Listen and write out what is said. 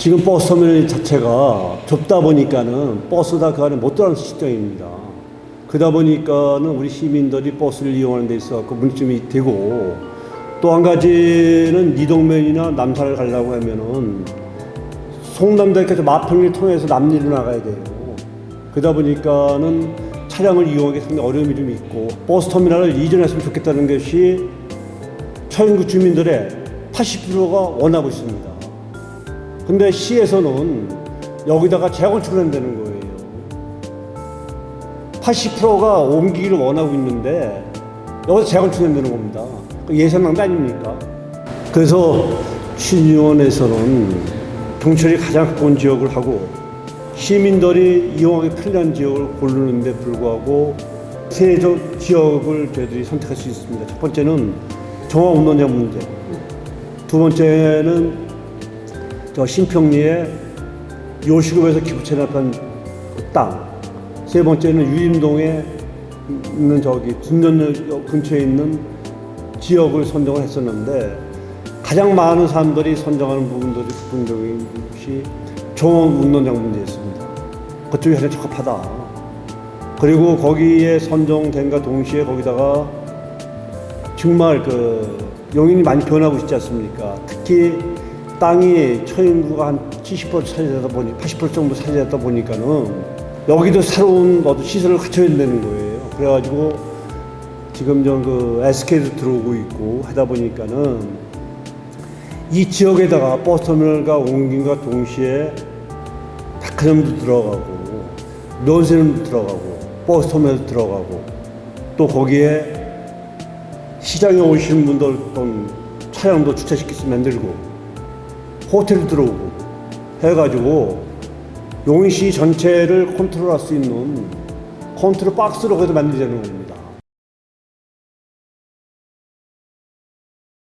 지금 버스 터미널 자체가 좁다 보니까는 버스가 그 안에 못 들어가는 시스템입니다. 그러다 보니까는 우리 시민들이 버스를 이용하는 데 있어 갖고 문점이 되고 또 한 가지는 이동면이나 남산을 가려고 하면은 송남대까지 마평을 통해서 남리로 나가야 돼요. 그러다 보니까는 차량을 이용하기 상당히 어려움이 좀 있고 버스 터미널을 이전했으면 좋겠다는 것이 처인구 주민들의 80%가 원하고 있습니다. 근데 시에서는 여기다가 재건축을 한다는 거예요. 80%가 옮기기를 원하고 있는데 여기서 재건축한다는 겁니다. 그 예산낭도 아닙니까? 그래서 신의원에서는 경찰이 가장 가까운 지역을 하고 시민들이 이용하기 편리한 지역을 고르는데 불구하고 세 저- 지역을 저희들이 선택할 수 있습니다. 첫 번째는 종합운동장 문제, 두 번째는 저 신평리에 요식업에서 기부 체납한 그 땅, 세 번째는 유림동에 있는 저기 둔전역 근처에 있는 지역을 선정을 했었는데 가장 많은 사람들이 선정하는 부분들이 부분적인 것이 종합운동장 문제였습니다. 그쪽이 가장 적합하다. 그리고 거기에 선정된과 동시에 거기다가 정말 그 용인이 많이 변하고 있지 않습니까? 특히 땅이 처인구가 한 70% 차지하다 보니 80% 정도 차지하다 보니까는 여기도 새로운 어떤 시설을 갖춰야 된다는 거예요. 그래가지고 지금 저그 SK도 들어오고 있고 하다 보니까는 이 지역에다가 버스터미널과 옮김과 동시에 백화점도 들어가고 면세점도 들어가고 버스터미널도 들어가고 또 거기에 시장에 오시는 분들 어떤 차량도 주차시킬 수 만들고 호텔도 들어오고 해가지고 용인시 전체를 컨트롤할 수 있는 컨트롤 박스로 그래도 만들자는 겁니다.